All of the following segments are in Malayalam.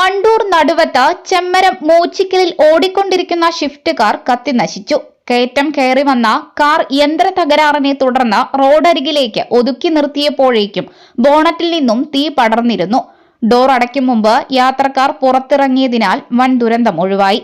വണ്ടൂർ നടുവത്ത് ചെമ്മരം മൂച്ചിക്കലിൽ ഓടിക്കൊണ്ടിരിക്കുന്ന ഷിഫ്റ്റ് കാർ കത്തി നശിച്ചു. കയറ്റം കയറി വന്ന കാർ യന്ത്ര തകരാറിനെ തുടർന്ന് റോഡരികിലേക്ക് ഒതുക്കി നിർത്തിയപ്പോഴേക്കും ബോണറ്റിൽ നിന്നും തീ പടർന്നിരുന്നു. ഡോർ അടയ്ക്കും മുമ്പ് യാത്രക്കാർ പുറത്തിറങ്ങിയതിനാൽ വൻ ദുരന്തം ഒഴിവായി.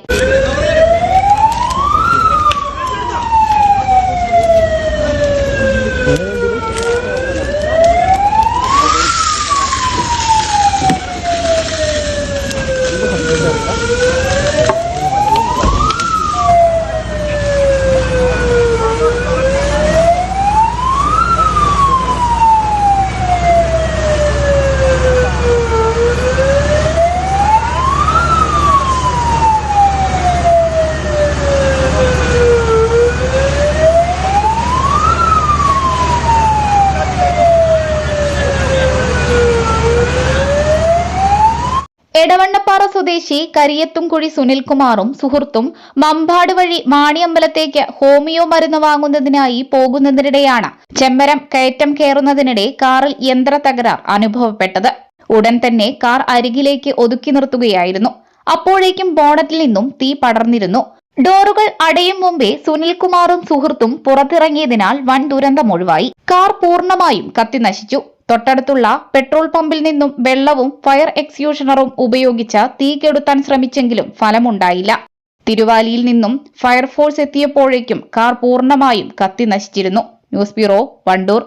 എടവണ്ണപ്പാറ സ്വദേശി കരിയത്തുംകുഴി സുനിൽകുമാറും സുഹൃത്തും മമ്പാട് വഴി മാണിയമ്പലത്തേക്ക് ഹോമിയോ മരുന്ന് വാങ്ങുന്നതിനായി പോകുന്നതിനിടെയാണ് ചെമ്പരം കയറ്റം കയറുന്നതിനിടെ കാറിൽ യന്ത്ര തകരാർ അനുഭവപ്പെട്ടത്. ഉടൻ തന്നെ കാർ അരികിലേക്ക് ഒതുക്കി നിർത്തുകയായിരുന്നു. അപ്പോഴേക്കും ബോണറ്റിൽ നിന്നും തീ പടർന്നിരുന്നു. ഡോറുകൾ അടയും മുമ്പേ സുനിൽകുമാറും സുഹൃത്തും പുറത്തിറങ്ങിയതിനാൽ വൻ ദുരന്തം ഒഴിവായി. കാർ പൂർണമായും കത്തി നശിച്ചു തൊട്ടടുത്തുള്ള പെട്രോൾ പമ്പിൽ നിന്നും വെള്ളവും ഫയർ എക്സ്യൂഷണറും ഉപയോഗിച്ച് തീ കെടുത്താൻ ശ്രമിച്ചെങ്കിലും ഫലമുണ്ടായില്ല. തിരുവാലിയിൽ നിന്നും ഫയർഫോഴ്സ് എത്തിയപ്പോഴേക്കും കാർ പൂർണമായും കത്തി നശിച്ചിരുന്നു. News bureau Wandoor.